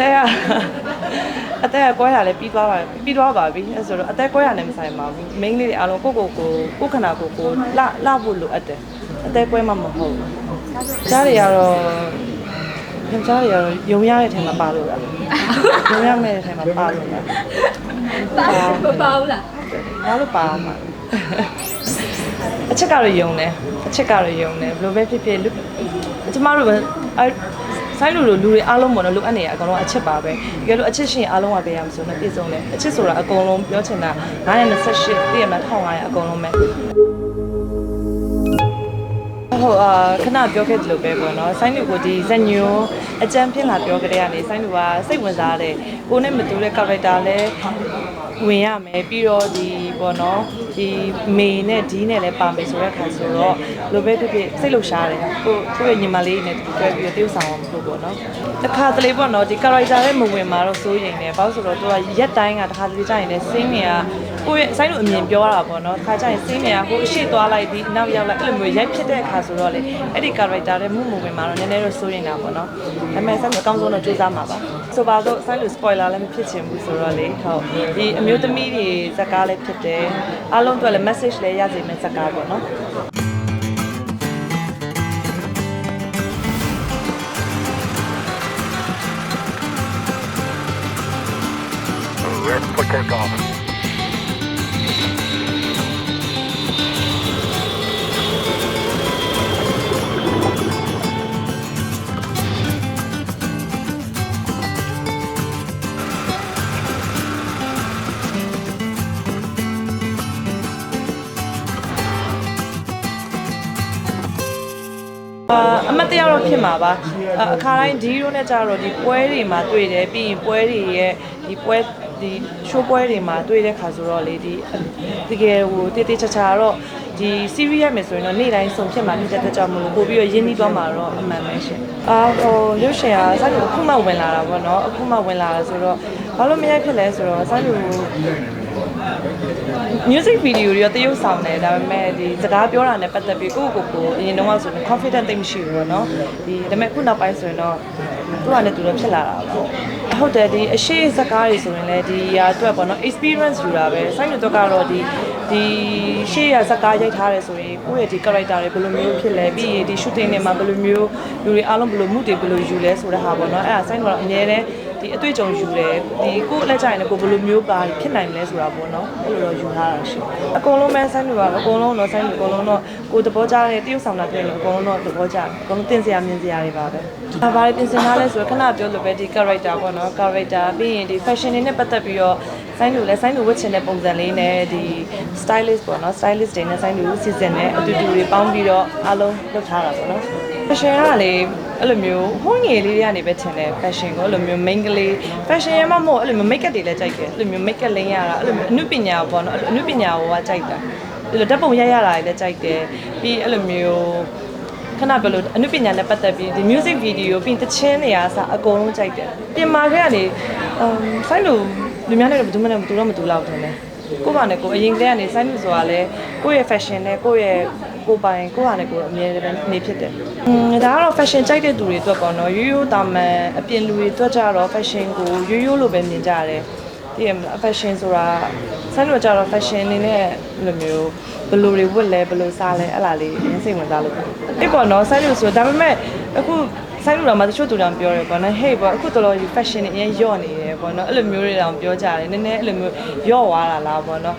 သက်ကအသက်ကကွဲတာလည်းပြီးသွားပါပြီးသွားပါပြီအဲဆိုတော့အသက်ကွဲတာနဲ့မဆိုင်ပါဘူးမိန်းကလေးတွေအားလုံးကိုကိုကိုကိုခနာကိုကိုလှလှဖို့လိုအပ်တယ်အသက်ကွဲမှမဟုတ်ဘူးကြားတွေကတော့ယောက်ျားတွေကတော့ယုံရတဲ့ထဲမှာပါလို့လားယုံရမဲ့တဲ့ထဲမှာပါလို့လားပါမပါဘူးလားဘာလို့ပါမှာအချက်ကတော့ယုံတယ်အချက်ကတော့ယုံတယ်ဘယ်လိုပဲဖြစ်ဖြစ်လူကျမတို့ပဲအဲ ဆိုင်လူလိုလူတွေအားလုံးပေါ့နော်လိုအပ်နေရအကောင်လုံးအချက်ပါပဲတကယ်လို့အချက်ရှင်အားလုံးကပေးရမှာဆိုတော့ပြည့်စုံတယ်အချက်ဆိုတာအကုန်လုံးပြောချင်တာ928တည့်ရမှာ1500အကုန်လုံးပဲ ဟုတ်အာခဏပြောခဲ့သလိုပဲပေါ့နော်ဆိုင်းလူကိုဒီဇညိုအကြံပြင်းလာပြောကြတဲ့ကနေဆိုင်းလူကစိတ်ဝင်စားတဲ့ကိုနဲ့မတူတဲ့ character လဲဝင်ရမယ်ပြီးတော့ဒီပေါ့နော်ဒီမေနဲ့ဒီနဲ့လည်းပါမယ်ဆိုတဲ့ခါဆိုတော့လိုပဲဖြစ်ဖြစ်စိတ်လှရှားတယ်ကိုသူ့ရဲ့ညီမလေးနဲ့တူတွဲပြီးတော့တရုပ်ဆောင်အောင်လို့ပေါ့နော်တစ်ခါတလေပေါ့နော်ဒီ character နဲ့မဝင်มาတော့စိုးရိမ်တယ်ဘာလို့ဆိုတော့သူကရက်တိုင်းကတစ်ခါတလေကြာရင်လည်းစင်းနေက ကိုယ့်ရဲ့ဆိုင်းလူအမြင်ပြောတာပေါ့နော်တစ်ခါကြာရင်စင်းနေကဟိုအရှိသွားလိုက်ပြီးနောက်ရောက်လိုက်အဲ့လိုမျိုးရိုက်ဖြစ်တဲ့အခါဆိုတော့လေအဲ့ဒီ character နဲ့မှုမဝင်มาတော့နည်းနည်းတော့စိုးရိမ်တာပေါ့နော်ဒါပေမဲ့ဆိုင်းလူအကောင်းဆုံးတော့စူးစမ်းမှာပါဆိုပါတော့ဆိုင်းလူ spoiler လည်းမဖြစ်ချင်ဘူးဆိုတော့လေဟုတ်ဒီအမျိုးသမီးတွေဇာတ်ကားလည်းဖြစ်တယ်အားလုံးအတွက်လည်း message လည်းရစေမယ့်ဇာတ်ကားပေါ့နော် Red for takeoff. အာ အမတ်တရားတော့ဖြစ်မှာပါအာအခါတိုင်းဒီရိုနဲ့ကြတော့ဒီပွဲတွေမှာတွေ့တယ်ပြီးရင်ပွဲတွေရဲ့ဒီပွဲဒီရှိုးပွဲတွေမှာတွေ့တဲ့ခါဆိုတော့လေဒီတကယ်ဟိုတေးသေးချာချာတော့ဒီ series ရိုက်မယ်ဆိုရင်တော့နေ့တိုင်းစုံဖြစ်မှာဖြစ်တဲ့အတွက်ကြောင့်မလို့ပို့ပြီးတော့ရင်းနှီးသွားမှာတော့အမှန်ပဲရှင်အာဟိုရုပ်ရှင်ကစတဲ့အခုမှဝင်လာတာပေါ့နော်အခုမှဝင်လာတာဆိုတော့ဘာလို့မရိုက်ဖြစ်လဲဆိုတော့စတဲ့ music video တွေရောတရုပ်ဆောင်တယ်ဒါပေမဲ့ဒီစကားပြောတာနဲ့ပတ်သက်ပြီးကိုယ့်ကိုယ်ကိုအရင်တော့ဆိုရင် confident တိတ်မရှိဘူးပေါ့နော်ဒီဒါပေမဲ့ခုနောက်ပိုင်းဆိုရင်တော့သူကလည်းသူတော့ဖြစ်လာတာပေါ့ဟုတ်တယ်ဒီအရှိစကားတွေဆိုရင်လည်းဒီဟာအတွက်ပေါ့နော် experience ယူတာပဲစိုင်းတို့ကတော့ဒီဒီရှေ့ရစကားရိုက်ထားတယ်ဆိုရင်ကိုယ့်ရဲ့ဒီ character တွေဘယ်လိုမျိုးဖြစ်လဲပြီးရင်ဒီ shooting တွေမှာဘယ်လိုမျိုးလူတွေအားလုံးဘယ်လိုမှုတွေဘယ်လိုယူလဲဆိုတဲ့ဟာပေါ့နော်အဲ့ဒါစိုင်းတို့ကတော့အများနဲ့ ဒီအတွေ့အကြုံယူတယ်ဒီကိုယ့်လက်ကြရင်လည်းကိုယ်ဘယ်လိုမျိုးပါဖြစ်နိုင်လဲဆိုတာပေါ့နော်အဲ့လိုတော့ယူထားတာရှိအကုန်လုံးပဲဆိုင်းလူကအကုန်လုံးတော့ဆိုင်းလူအကုန်လုံးတော့ကိုယ်သဘောကျတဲ့တရုပ်ဆောင်တာတွေ့ရင်အကုန်လုံးတော့သဘောကျတယ်အကုန်လုံးတင်စရာမြင်စရာတွေပါပဲ။ဘာဘာတွေပြင်ဆင်ထားလဲဆိုတော့ခဏပြောလို့ပဲဒီ character ပေါ့နော် character ပြီးရင်ဒီ fashion တွေနဲ့ပတ်သက်ပြီးတော့ဆိုင်းလူလည်းဆိုင်းလူဝတ်ချင်တဲ့ပုံစံလေးနဲ့ဒီ stylist ပေါ့နော် stylist တွေနဲ့ဆိုင်းလူစီစဉ်နဲ့အတူတူတွေပေါင်းပြီးတော့အားလုံးလုပ်ထားတာပေါ့နော်။ fashion ကလေအဲ့လိုမျိုးဟိုးငယ်လေးတွေကနေပဲထင်တယ် fashion ကိုအဲ့လိုမျိုး main ကလေး fashion ရမမဟုတ်အဲ့လိုမျိုး make up တွေလည်းကြိုက်တယ်အဲ့လိုမျိုး make up လင်းရတာအဲ့လိုမျိုးအနုပညာပေါ့နော်အနုပညာကိုကကြိုက်တာအဲ့လိုဓာတ်ပုံရိုက်ရတာတွေလည်းကြိုက်တယ်ပြီးအဲ့လိုမျိုးခဏပြောလို့အနုပညာနဲ့ပတ်သက်ပြီးဒီ music video ပြီးတချင်းတွေအားစအကုန်လုံးကြိုက်တယ်ပြင်မာခဲ့ကနေအမ်ဆိုင်လို့လူများနဲ့တော့ဘယ်သူမှလည်းမတူတော့မတူတော့တယ်ကိုယ့်ဘာနဲ့ကိုယ်အရင်ကတည်းကနေဆိုင်လို့ဆိုတာလဲကိုယ့်ရဲ့ fashion နဲ့ကိုယ့်ရဲ့ ကိုယ်ပိုင်ကိုယ့်ဟာနဲ့ကိုယ်အမြဲတမ်းနေဖြစ်တယ်။อืมဒါကတော့ fashion ကြိုက်တဲ့သူတွေအတွက်ပေါ့နော်ရိုးရိုးတာမန်အပြင်လူတွေအတွက်ကြတော့ fashion ကိုရိုးရိုးလိုပဲမြင်ကြတယ်။ဒီ fashion ဆိုတာဆိုင်လို့ကြတော့ fashion အနေနဲ့လိုမျိုးဘယ်လိုတွေဝတ်လဲဘယ်လိုစားလဲအဲ့လားလေးအရင်စိတ်ဝင်စားလို့။အဲ့ပေါ့နော်ဆိုင်လို့ဆိုဒါပေမဲ့အခုဆိုင်လို့တော့မတချို့သူတောင်ပြောတယ်ပေါ့နော်ဟေးပေါ့အခုတော်တော်ဒီ fashion တွေအရင်ယော့နေတယ်ပေါ့နော်အဲ့လိုမျိုးတွေတောင်ပြောကြတယ်နည်းနည်းအဲ့လိုမျိုးယော့သွားတာလားပေါ့နော်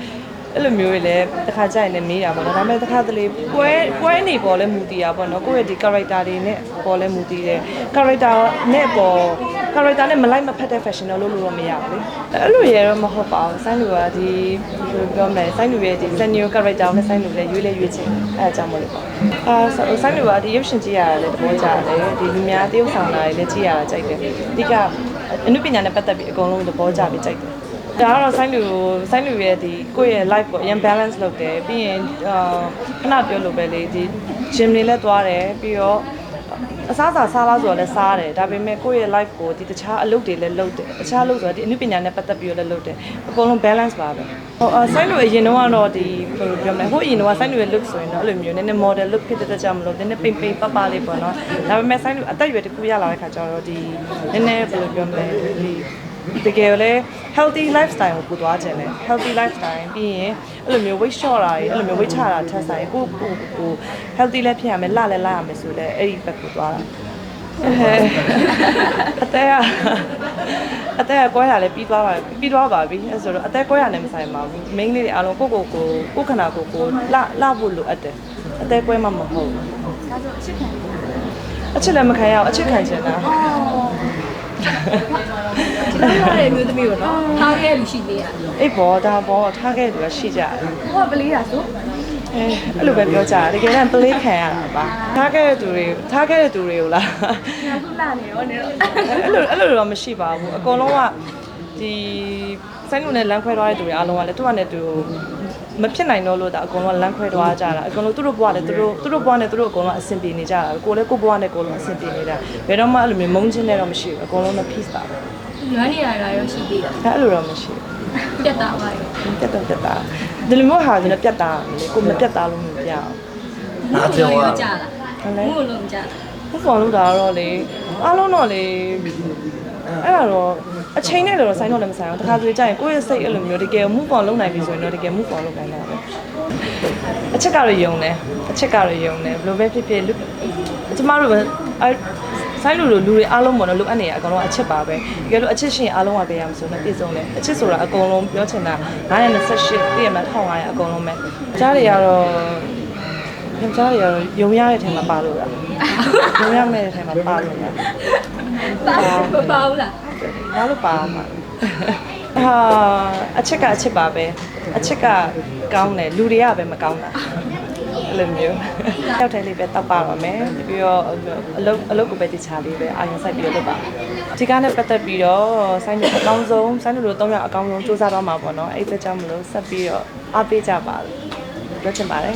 အဲ့လိုမျိုးတွေလည်းတစ်ခါကြရင်လည်းမေးတာပေါ့နော်ဒါပေမဲ့တစ်ခါတလေပွဲပွဲနေပေါ်လဲမူတည်တာပေါ့နော်ကိုယ့်ရဲ့ဒီ character တွေနဲ့ပေါ်လဲမူတည်တယ် character နဲ့ပေါ် character နဲ့မလိုက်မဖက်တဲ့ fashion တော့လုပ်လို့တော့မရဘူးလေအဲ့လိုရတော့မဟုတ်ပါဘူးဆိုင်းလူကဒီဘယ်လိုပြောမလဲဆိုင်းလူရဲ့ဒီ senior character နဲ့ဆိုင်းလူလည်းရွေးလဲရွေးချင်အဲ့ဒါကြောင့်မလို့ပါအာဆိုင်းလူကဒီရုပ်ရှင်ကြည့်ရတယ်လည်းသဘောကျတယ်ဒီလူများတရုပ်ဆောင်တာတွေလည်းကြည့်ရတာကြိုက်တယ်အဓိကအနုပညာနဲ့ပတ်သက်ပြီးအကုန်လုံးသဘောကျပြီးကြိုက်တယ် ဒါကတော့ဆိုင်းလူဆိုင်းလူရဲ့ဒီကိုယ့်ရဲ့ life ကိုအရင် balance လုပ်တယ်ပြီးရင်အာခဏပြောလို့ပဲလေဒီ gym တွေလည်းသွားတယ်ပြီးတော့အစားအစာစားလားဆိုတော့လည်းစားတယ်ဒါပေမဲ့ကိုယ့်ရဲ့ life ကိုဒီတခြားအလုပ်တွေလည်းလုပ်တယ်တခြားအလုပ်ဆိုတော့ဒီအနုပညာနဲ့ပတ်သက်ပြီးတော့လည်းလုပ်တယ်အကုန်လုံး balance ပါပဲဟိုအဆိုင်လိုအရင်တော့ကတော့ဒီဘယ်လိုပြောမလဲဟိုအရင်တော့ဆိုင်လိုရဲ့ look ဆိုရင်တော့အဲ့လိုမျိုးနည်းနည်း model look ဖြစ်တဲ့ကြောင့်မလို့နည်းနည်းပိန်ပိန်ပပလေးပေါ့နော်ဒါပေမဲ့ဆိုင်လိုအသက်အရွယ်တစ်ခုရလာတဲ့ခါကျတော့ဒီနည်းနည်းဘယ်လိုပြောမလဲ တကယ်လည်း healthy lifestyle ကိုပို့သွားခြင်းတယ် healthy lifestyle ပြီးရင်အဲ့လိုမျိုး weight short တာတွေအဲ့လိုမျိုး weight ချတာထက်ဆိုင်ကိုကိုကို healthy လည်းဖြစ်ရမယ်လှလည်းလှရမယ်ဆိုတော့အဲ့ဒီဘက်ကိုသွားတာအဲအသက်ရအသက်ကကွဲတာလည်းပြီးသွားပါပြီးသွားပါပြီအဲဆိုတော့အသက်ကွဲတာလည်းမဆိုင်ပါဘူး main လေးတွေအားလုံးကိုကိုကိုကိုခန္ဓာကိုယ်ကိုလှလှဖို့လိုအပ်တယ်အသက်ကွဲမှမဟုတ်ဘူးဒါဆိုအချစ်ခံတယ်အချစ်လည်းမခံရအောင်အချစ်ခံချင်တာ ဒီလိုရတဲ့မျိုးသမီးကိုနော်ထားခဲ့လူရှိသေးရအေးဘောဒါဘောထားခဲ့တယ်ရှိကြတယ်ဟိုကပလေးတာဆိုအဲအဲ့လိုပဲပြောကြတယ်တကယ်တမ်း play ခံရတာပါထားခဲ့တဲ့သူတွေထားခဲ့တဲ့သူတွေကိုလားညာခုလာနေရောနေတော့အဲ့လိုအဲ့လိုတော့မရှိပါဘူးအကုန်လုံးကဒီစိုင်းလုံးနဲ့လမ်းခွဲသွားတဲ့သူတွေအားလုံးကလည်းသူကလည်းသူမဖြစ်နိုင်တော့လို့ဒါအကုန်လုံးကလမ်းခွဲသွားကြတာအကုန်လုံးသူတို့ဘဝလည်းသူတို့သူတို့ဘဝနဲ့သူတို့အကုန်လုံးအဆင်ပြေနေကြတာကိုယ်လည်းကိုယ့်ဘဝနဲ့ကိုယ်လုံးအဆင်ပြေနေတာဘယ်တော့မှအဲ့လိုမျိုးမုန်းချင်းနဲ့တော့မရှိဘူးအကုန်လုံးနဲ့ peace ပါပဲ လွမ်းနေရတာရောရှိသေးတယ်အဲ့လိုတော့မရှိဘူးပြတ်တာပါရောပြတ်တော့ပြတ်တာဒီလိုမျိုးဟာဆိုလည်းပြတ်တာမလေကိုမပြတ်တာလို့မပြအောင်အားကြောရောကြာလာဟုတ်လဲဘုလုံးကြာဘုဖော်လို့တာတော့လေအားလုံးတော့လေအဲ့ဒါတော့အချိန်နဲ့တော့ဆိုင်တော့လည်းမဆိုင်အောင်တခါတလေကြာရင်ကိုယ့်ရဲ့စိတ်အဲ့လိုမျိုးတကယ် move on လုပ်နိုင်ပြီဆိုရင်တော့တကယ် move on လုပ်နိုင်တာပဲအချက်ကတော့ယုံတယ်အချက်ကတော့ယုံတယ်ဘယ်လိုပဲဖြစ်ဖြစ်လူကျမတို့ပဲအဲ ဆိုင်လူလူလူတွေအားလုံးပေါ့နော်လိုအပ်နေရအကုန်လုံးအချက်ပါပဲတကယ်လို့အချက်ရှင်အားလုံးကပေးရမှာဆိုတော့ပြည့်စုံတယ်အချက်ဆိုတာအကုန်လုံးပြောချင်တာ928ပြည့်ရမှာ1500အကုန်လုံးပဲကြားတွေကတော့ညကြားတွေကတော့ယုံရတဲ့ထဲမှာပါလို့တာယုံရမယ့်ထဲမှာပါလို့တာပါမပါဘူးလားဘာလို့ပါမှာဟာအချက်ကအချက်ပါပဲအချက်ကကောင်းတယ်လူတွေကပဲမကောင်းတာ အဲ့လိုမျိုးရောက်တယ်လေးပဲတောက်ပါပါမယ်ပြီးတော့အလုပ်အလုပ်ကိုပဲတခြားလေးပဲအာရုံစိုက်ပြီးတော့လုပ်ပါဒီကားနဲ့ပတ်သက်ပြီးတော့ဆိုင်းတို့အကောင်းဆုံးဆိုင်းတို့တို့၃ယောက်အကောင်းဆုံးစူးစမ်းတော့မှာပေါ့နော်အဲ့ဒါကြောင့်မလို့ဆက်ပြီးတော့အားပေးကြပါလို့ပြောချင်ပါတယ်